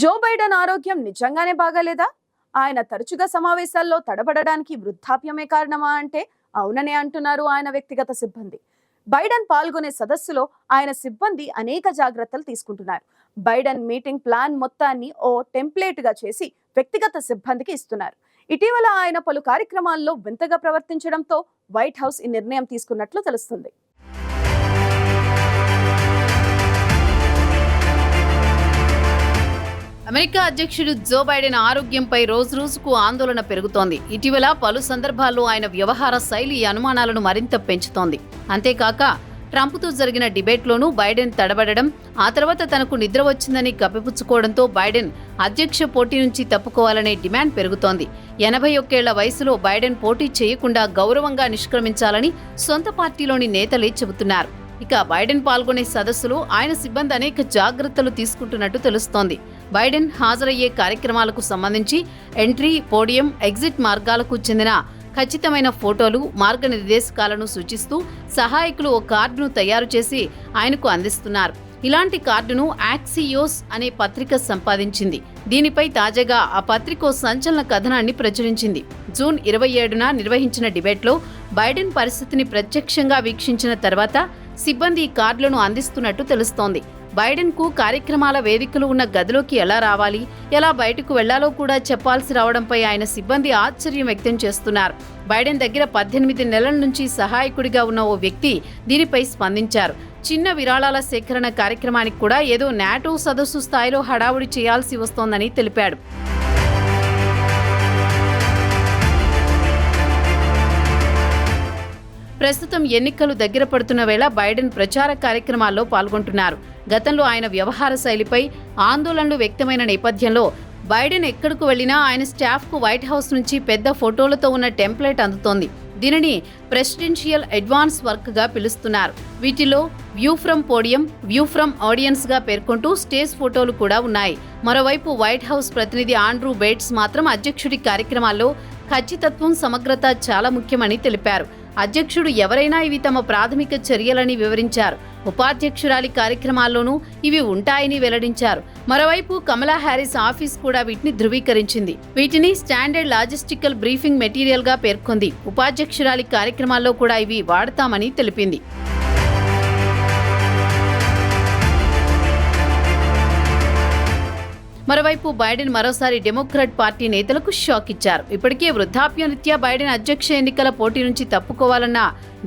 Joe Biden ఆరోగ్యం నిజంగానే బాగాలేదా? ఆయన తరచుగా సమావేశాల్లో తడబడడానికి వృద్ధాప్యమే కారణమా అంటే? అవుననే అంటున్నారు ఆయన వ్యక్తిగత సిబ్బంది. బైడెన్ పాల్గొనే సదస్సులో ఆయన సిబ్బంది అనేక జాగ్రత్తలు తీసుకుంటున్నారు. బైడెన్ మీటింగ్ ప్లాన్ మొత్తాన్ని ఓ టెంప్లేట్గా చేసి వ్యక్తిగత సిబ్బందికి ఇస్తున్నారు. ఇటీవల ఆయన పలు కార్యక్రమాల్లో వింతగా ప్రవర్తించడంతో వైట్ హౌస్ ఈ నిర్ణయం తీసుకున్నట్లు తెలుస్తుంది. అమెరికా అధ్యక్షుడు జో బైడెన్ ఆరోగ్యంపై రోజు రోజుకు ఆందోళన పెరుగుతోంది. ఇటీవల పలు సందర్భాల్లో ఆయన వ్యవహార శైలి అనుమానాలను మరింత పెంచుతోంది. అంతేకాక ట్రంప్తో జరిగిన డిబేట్లోనూ బైడెన్ తడబడడం ఆ తర్వాత తనకు నిద్ర వచ్చిందని కప్పిపుచ్చుకోవడంతో బైడెన్ అధ్యక్ష పోటీ నుంచి తప్పుకోవాలనే డిమాండ్ పెరుగుతోంది. ఎనభై ఒక్కేళ్ళ వయసులో బైడెన్ పోటీ చేయకుండా గౌరవంగా నిష్క్రమించాలని సొంత పార్టీలోని నేతలే చెబుతున్నారు. ఇక బైడెన్ పాల్గొనే సదస్సులో ఆయన సిబ్బంది అనేక జాగ్రత్తలు తీసుకుంటున్నట్టు తెలుస్తోంది. బైడెన్ హాజరయ్యే కార్యక్రమాలకు సంబంధించి ఎంట్రీ పోడియం ఎగ్జిట్ మార్గాలకు చెందిన ఖచ్చితమైన ఫోటోలు మార్గనిర్దేశకాలను సూచిస్తూ సహాయకులు ఓ కార్డును తయారు చేసి ఆయనకు అందిస్తున్నారు. ఇలాంటి కార్డును యాక్సియోస్ అనే పత్రిక సంపాదించింది. దీనిపై తాజాగా ఆ పత్రిక సంచలన కథనాన్ని ప్రచురించింది. జూన్ ఇరవై ఏడున నిర్వహించిన డిబేట్లో బైడెన్ పరిస్థితిని ప్రత్యక్షంగా వీక్షించిన తర్వాత సిబ్బంది ఈ కార్డులను అందిస్తున్నట్టు తెలుస్తోంది. బైడెన్కు కార్యక్రమాల వేదికలు ఉన్న గదిలోకి ఎలా రావాలి ఎలా బయటకు వెళ్ళాలో కూడా చెప్పాల్సి రావడంపై ఆయన సిబ్బంది ఆశ్చర్యం వ్యక్తం చేస్తున్నారు. బైడెన్ దగ్గర పద్దెనిమిది నెలల నుంచి సహాయకుడిగా ఉన్న ఓ వ్యక్తి దీనిపై స్పందించారు. చిన్న విరాళాల సేకరణ కార్యక్రమానికి కూడా ఏదో నాటో సదస్సు స్థాయిలో హడావుడి చేయాల్సి వస్తోందని తెలిపాడు. ప్రస్తుతం ఎన్నికలు దగ్గర పడుతున్న వేళ బైడెన్ ప్రచార కార్యక్రమాల్లో పాల్గొంటున్నారు. గతంలో ఆయన వ్యవహార శైలిపై ఆందోళనలు వ్యక్తమైన నేపథ్యంలో బైడెన్ ఎక్కడికి వెళ్ళినా ఆయన స్టాఫ్కు వైట్ హౌస్ నుంచి పెద్ద ఫోటోలతో ఉన్న టెంప్లెట్ అందుతోంది. దీనిని ప్రెసిడెన్షియల్ అడ్వాన్స్ వర్క్గా పిలుస్తున్నారు. వీటిలో view from podium view from ఆడియన్స్గా పేర్కొంటూ స్టేజ్ ఫోటోలు కూడా ఉన్నాయి. మరోవైపు వైట్ హౌస్ ప్రతినిధి ఆండ్రూ బేట్స్ మాత్రం అధ్యక్షుడి కార్యక్రమాల్లో ఖచ్చితత్వం సమగ్రత చాలా ముఖ్యమని తెలిపారు. అధ్యక్షుడు ఎవరైనా ఇవి తమ ప్రాథమిక చర్యలని వివరించారు. ఉపాధ్యక్షురాలి కార్యక్రమాల్లోనూ ఇవి ఉంటాయని వెల్లడించారు. మరోవైపు కమలా హ్యారిస్ ఆఫీస్ కూడా వీటిని ధృవీకరించింది. వీటిని స్టాండర్డ్ లాజిస్టికల్ బ్రీఫింగ్ మెటీరియల్గా పేర్కొంది. ఉపాధ్యక్షురాలి కార్యక్రమాల్లో కూడా ఇవి వాడతామని తెలిపింది. మరోవైపు బైడెన్ మరోసారి డెమోక్రాట్ పార్టీ నేతలకు షాక్ ఇచ్చారు. ఇప్పటికే వృద్ధాప్య రీత్యా బైడెన్ అధ్యక్ష ఎన్నికల పోటీ నుంచి తప్పుకోవాలన్న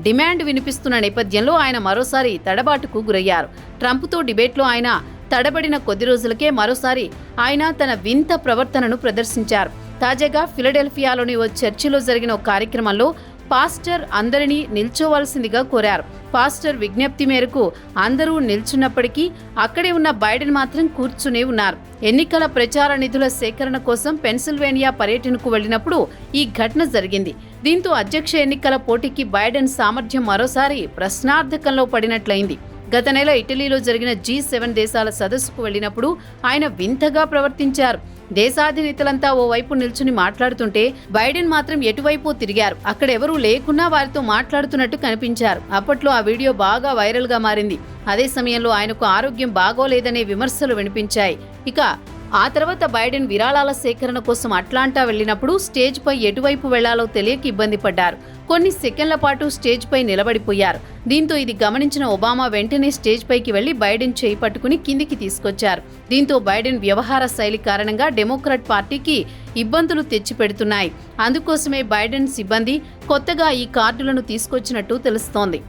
డిమాండ్ వినిపిస్తున్న నేపథ్యంలో ఆయన మరోసారి తడబాటుకు గురయ్యారు. ట్రంప్తో డిబేట్లో ఆయన తడబడిన కొద్ది రోజులకే మరోసారి ఆయన తన వింత ప్రవర్తనను ప్రదర్శించారు. తాజాగా ఫిలడెల్ఫియాలోని ఓ చర్చిలో జరిగిన ఓ కార్యక్రమంలో పాస్టర్ అందరినీ నిల్చోవలసిందిగా కోరారు. పాస్టర్ విజ్ఞప్తి మేరకు అందరూ నిల్చున్నప్పటికీ అక్కడే ఉన్న బైడెన్ మాత్రం కూర్చునే ఉన్నారు. ఎన్నికల ప్రచార నిధుల సేకరణ కోసం పెన్సిల్వేనియా పర్యటనకు వెళ్ళినప్పుడు ఈ ఘటన జరిగింది. దీంతో అధ్యక్ష ఎన్నికల పోటీకి బైడెన్ సామర్థ్యం మరోసారి ప్రశ్నార్థకంలో పడినట్లయింది. గత నెల ఇటలీలో జరిగిన జీ సెవెన్ దేశాల సదస్సుకు వెళ్ళినప్పుడు ఆయన వింతగా ప్రవర్తించారు. దేశాధినేతలంతా ఓవైపు నిల్చుని మాట్లాడుతుంటే బైడెన్ మాత్రం ఎటువైపు తిరిగారు? అక్కడెవరూ లేకున్నా వారితో మాట్లాడుతున్నట్టు కనిపించారు. అప్పట్లో ఆ వీడియో బాగా వైరల్గా మారింది. అదే సమయంలో ఆయనకు ఆరోగ్యం బాగోలేదనే విమర్శలు వినిపించాయి. ఇక ఆ తర్వాత బైడెన్ విరాళాల సేకరణ కోసం అట్లాంటా వెళ్ళినప్పుడు స్టేజ్ పై ఎటువైపు వెళ్ళాలో తెలియక ఇబ్బంది పడ్డారు. కొన్ని సెకండ్ల పాటు స్టేజ్ పై నిలబడిపోయారు. దీంతో ఇది గమనించిన ఒబామా వెంటనే స్టేజ్ పైకి వెళ్ళి బైడెన్ చేయి పట్టుకుని కిందికి తీసుకొచ్చారు. దీంతో బైడెన్ వ్యవహార శైలి కారణంగా డెమోక్రాట్ పార్టీకి ఇబ్బందులు తెచ్చిపెడుతున్నాయి. అందుకోసమే బైడెన్ సిబ్బంది కొత్తగా ఈ కార్డులను తీసుకొచ్చినట్టు తెలుస్తోంది.